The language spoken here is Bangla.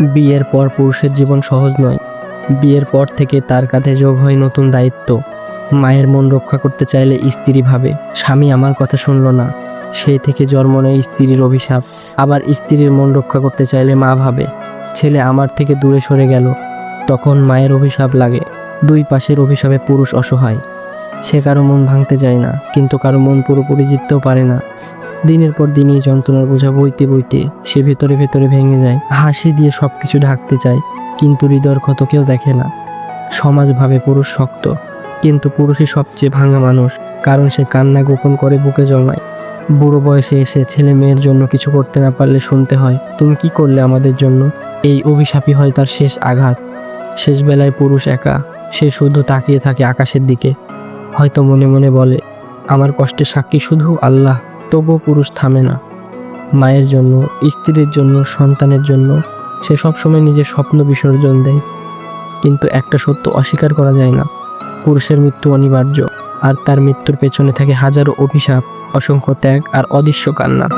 বিয়ের পর পুরুষের জীবন সহজ নয়। বিয়ের পর থেকে তার কাঁধে যোগ হয় নতুন দায়িত্ব। মায়ের মন রক্ষা করতে চাইলে স্ত্রী ভাবে, স্বামী আমার কথা শুনলো না। সেই থেকে জন্ম নেয় স্ত্রীর অভিশাপ। আবার স্ত্রীর মন রক্ষা করতে চাইলে মা ভাবে, ছেলে আমার থেকে দূরে সরে গেল। তখন মায়ের অভিশাপ লাগে। দুই পাশের অভিশাপে পুরুষ অসহায়। সে কারও মন ভাঙতে চায় না, কিন্তু কারও মন পুরোপুরি জিততেও পারে না। দিনের পর দিন এই যন্ত্রণার বোঝা বইতে বইতে সে ভেতরে ভেতরে ভেঙে যায়। হাসি দিয়ে সব কিছু ঢাকতে চায়, কিন্তু হৃদয়ের ক্ষত কেউ দেখে না। সমাজ ভাবে পুরুষ শক্ত, কিন্তু পুরুষই সবচেয়ে ভাঙা মানুষ, কারণ সে কান্না গোপন করে বুকে জমায়। বুড়ো বয়সে এসে ছেলে মেয়ের জন্য কিছু করতে না পারলে শুনতে হয়, তুমি কি করলে আমাদের জন্য? এই অভিশাপই হয় তার শেষ আঘাত। শেষ বেলায় পুরুষ একা, সে শুধু তাকিয়ে থাকে আকাশের দিকে। হয়তো মনে মনে বলে, আমার কষ্টের সাক্ষী শুধু আল্লাহ। তবুও পুরুষ থামে না। মায়ের জন্য, স্ত্রীর জন্য, সন্তানের জন্য সে সবসময় নিজের স্বপ্ন বিসর্জন দেয়। কিন্তু একটা সত্য অস্বীকার করা যায় না। পুরুষের মৃত্যু অনিবার্য, আর তার মৃত্যুর পেছনে থাকে হাজারো অভিশাপ, অসংখ্য ত্যাগ আর অদৃশ্য কান্না।